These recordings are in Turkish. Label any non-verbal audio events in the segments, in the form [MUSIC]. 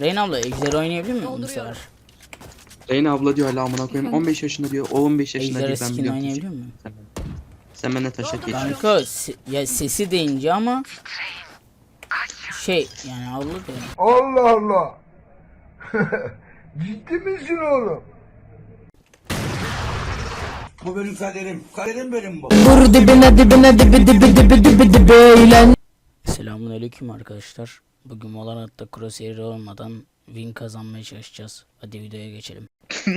Reyna abla Ejder oynayabilir miyim bu sefer? Reyna abla diyor hala amına koyayım 15 yaşında diyor. O 15 yaşında Ejder'e değil ben skin biliyorum. oynayabiliyor muyum? Sen, sen benimle taşak geç. Kanka se- ya sesi deyince ama şey yani abla da Allah Allah. [LAUGHS] Ciddi misin oğlum? Bu benim kaderim. Kaderim benim bu. Selamun aleyküm arkadaşlar. Bugün Valorant'ta crosshair olmadan win kazanmaya çalışacağız. Hadi videoya geçelim. [LAUGHS]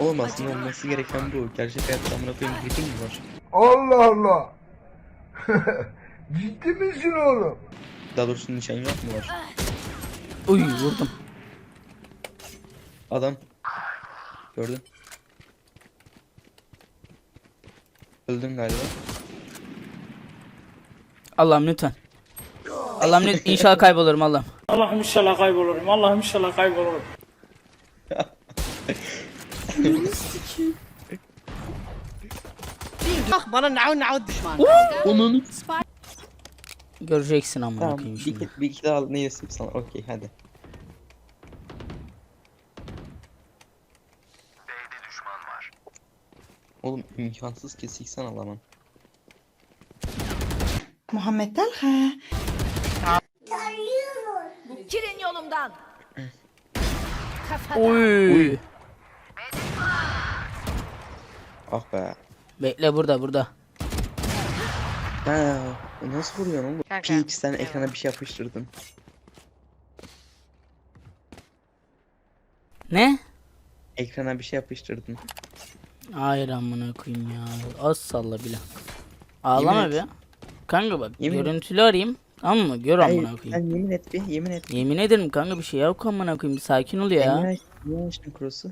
Oğlum aslında olması gereken bu. Gerçek hayatta amına koyayım ritim mi var? Allah Allah. [LAUGHS] Ciddi misin oğlum? Daha doğrusu nişan yok mu var? Uy vurdum. Adam. Gördün. Öldün galiba. Allah'ım lütfen. Allah'ım lütfen inşallah kaybolurum Allah'ım. Allah'ım inşallah kaybolurum. Allah'ım inşallah kaybolurum. Onun. Göreceksin amına Tamam. Bir, şimdi. iki, bir iki daha al ne yesin sana. Okey hadi. Oğlum imkansız ki siksen alamam. Muhammed Talha. Girin yolumdan. Uy. Ah be. Bekle burada burada. Ha, nasıl vuruyorsun oğlum? Peach sen ekrana bir şey yapıştırdın. Ne? Ekrana bir şey yapıştırdın. Hayır amına koyayım ya. Az salla bile. Ağlama Yemin be. Et. Kanka bak Yemin et. görüntülü arayayım. Tamam mı? Gör amına koyayım. yemin et bir yemin et. Yemin ederim kanka bir şey yok amına koyayım. Bir sakin ol Ya. niye açtın cross'u?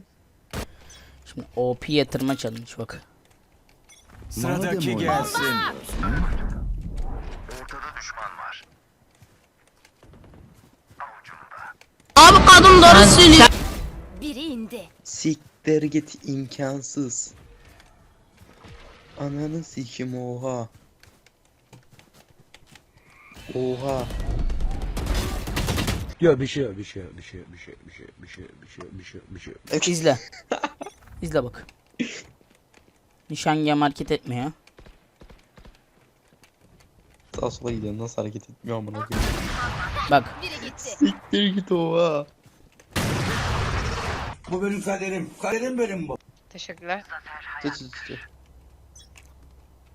Şimdi OP yatırma challenge bak. Sıradaki gelsin. Biri indi. Siktir git imkansız. Ananı sikim oha. Oha. Ya bir şey bir şey bir şey bir şey bir şey bir şey bir şey bir şey bir şey. Bak izle. [LAUGHS] İzle bak. Nişangah hareket etmiyor. Sağa sola gidiyor nasıl hareket etmiyor amına koyayım. Bak. Biri gitti. Siktir git oha. Bu benim kaderim. Kaderim benim bu. Teşekkürler. Tut tut tut.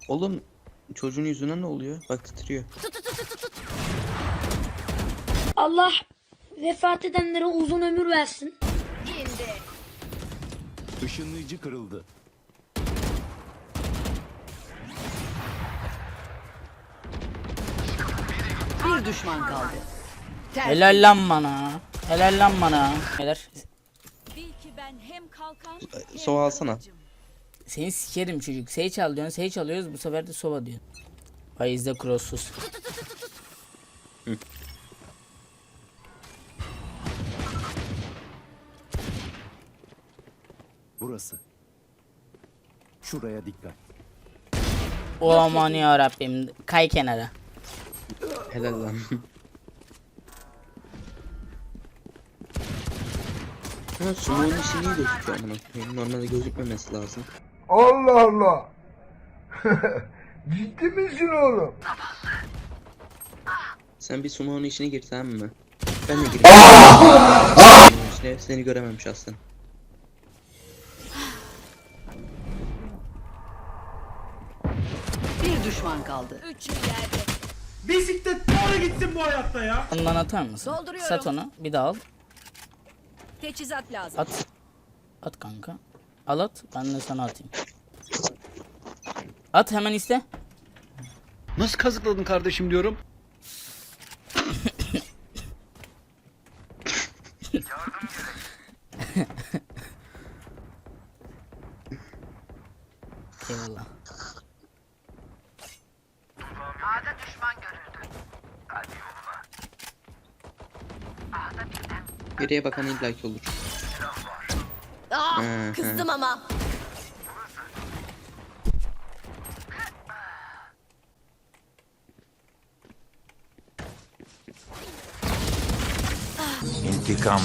Oğlum çocuğun yüzüne ne oluyor? Bak titriyor. Allah vefat edenlere uzun ömür versin. İndi. Işınlayıcı kırıldı. Bir düşman kaldı. Helal lan bana. Helal lan bana. Neler? Bil ki ben hem kalkan Sova alsana. Seni sikerim çocuk. Sey çal diyorsun. Sey çalıyoruz. Bu sefer de sova diyorsun. Vay izle Burası. Şuraya dikkat. O aman ya Rabbim. Kay kenara. Helal lan. [LAUGHS] Ha sumo'nun işi niye gözüküyor amına koyayım? Normalde gözükmemesi lazım. Allah Allah. [LAUGHS] Ciddi misin oğlum? Sen bir sumo'nun işine gir tamam mı? Ben de [LAUGHS] gireyim. İçine seni göremem şahsen. Bir düşman kaldı. Üçü yerde. Bisiklet doğru gitsin bu hayatta ya. Ondan atar mısın? Dolduruyorum. Sat onu. Bir daha al. Teçhizat lazım. At. At kanka. Al at. Ben de sana atayım. At hemen iste. Nasıl kazıkladın kardeşim diyorum. Pencereye bakan illaki olur. Ah, Aa, kızdım ama. İntikam.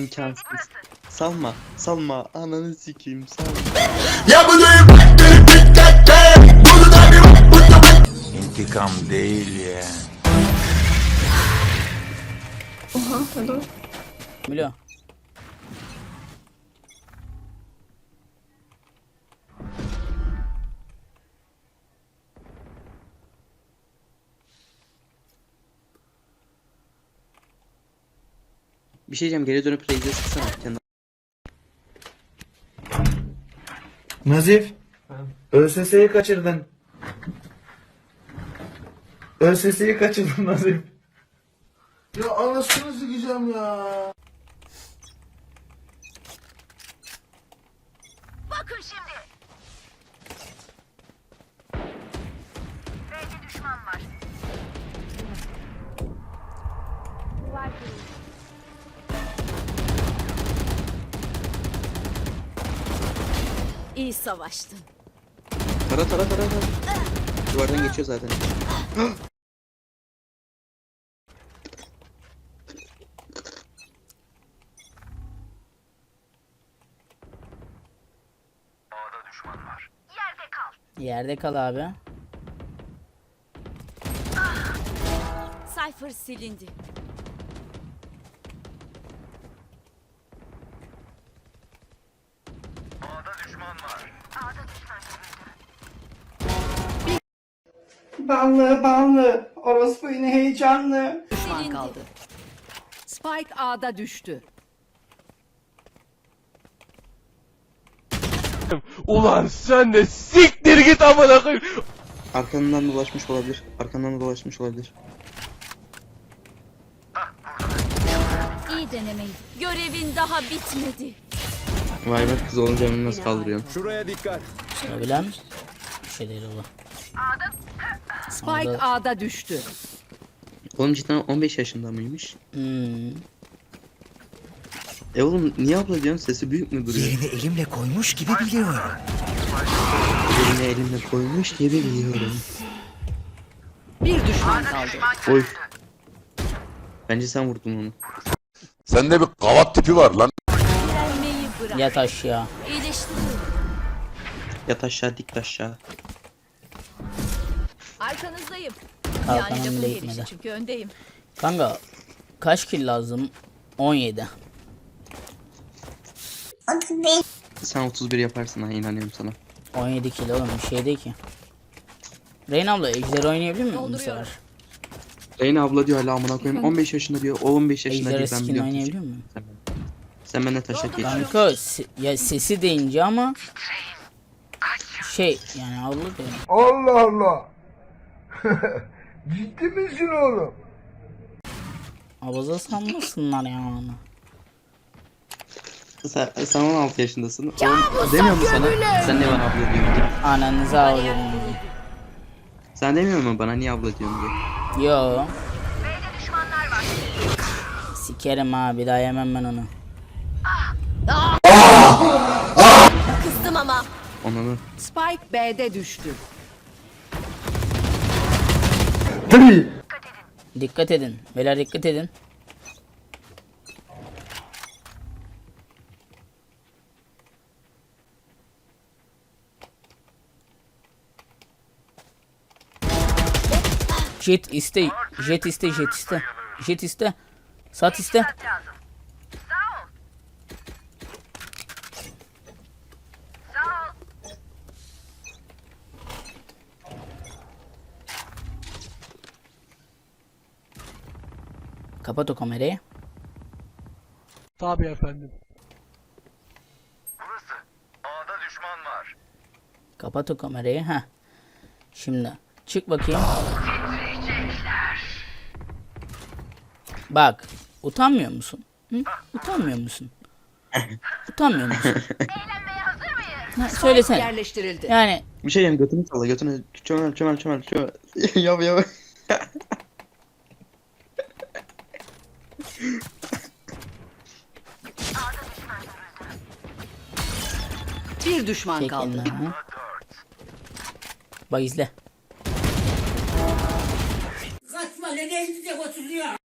İmkansız. Salma. Salma. Ananı sikeyim. Salma. İntikam değil ya. Bilo. Bir şey diyeceğim. Geri dönüp Reis'e sıksana. Kendi Nazif. ÖSS'yi kaçırdın. ÖSS'yi kaçırdın Nazif. Ya anasını sikeceğim ya. İyi savaştın. Tara tara tara tara. Duvardan geçiyor zaten. Yerde kal abi. Cypher silindi. Ballı ballı. Orospu yine heyecanlı. Düşman kaldı. Spike A'da düştü. Ulan sen de siktir git amına koyayım. Arkandan dolaşmış olabilir. Arkandan dolaşmış olabilir. İyi denemeydi. Görevin daha bitmedi. Vay be kız olunca nasıl kaldırıyorsun? Şuraya dikkat. Şurabilen. Bir şey değil oğlum. Spike Orada- A'da düştü. Oğlum cidden 15 yaşında mıymış? Hmm. E oğlum niye abla diyorsun sesi büyük mü duruyor? Yerini elimle koymuş gibi biliyorum. Elini elimle koymuş gibi biliyorum. Bir düşman kaldı. Oy. Bence sen vurdun onu. Sende bir kavat tipi var lan. Yat aşağı. Yat aşağı dik aşağı. Arkanızdayım. Yani gelişi gitmedi. çünkü öndeyim. Kanka kaç kill lazım? 17. Sen 31 yaparsın ha inanıyorum sana. 17 kill oğlum bir şey değil ki. Reyna abla ejder oynayabilir miyim bu sefer? Reyna abla diyor hala amına koyayım [LAUGHS] 15 yaşında diyor. O 15 yaşında Ejder diyor ben skin biliyorum. oynayabiliyor muyum? Sen benden taşak geç. Kanka se- ya sesi deyince ama şey yani abla diyor. Allah Allah. [LAUGHS] Ciddi misin oğlum? Abaza sanmasınlar ya onu. Sen, sen 16 yaşındasın. Oğlum, demiyor mu sana? Sen ne bana abla diyorsun diye. Ananızı ağlıyorum. Sen demiyor mu bana niye abla diyorsun diye. Yo. Sikerim ha bir daha yemem ben onu. Kızdım ama. Onunu. Spike B'de düştü. Dikkat edin. Beyler dikkat edin. Jet iste, jet iste, jet iste. Jet iste. Sat iste. Kapat o kamerayı. Tabii efendim. Kapat o kamerayı. Ha. Şimdi çık bakayım. Bak, utanmıyor musun? Hı? Utanmıyor musun? Utanmıyor musun? Ha, söylesene. Yerleştirildi. Yani Bir şey diyeyim götünü salla götünü. Çömel çömel çömel çömel. [LAUGHS] yap yap. Bir düşman Çek kaldı. eline ha. Bak izle.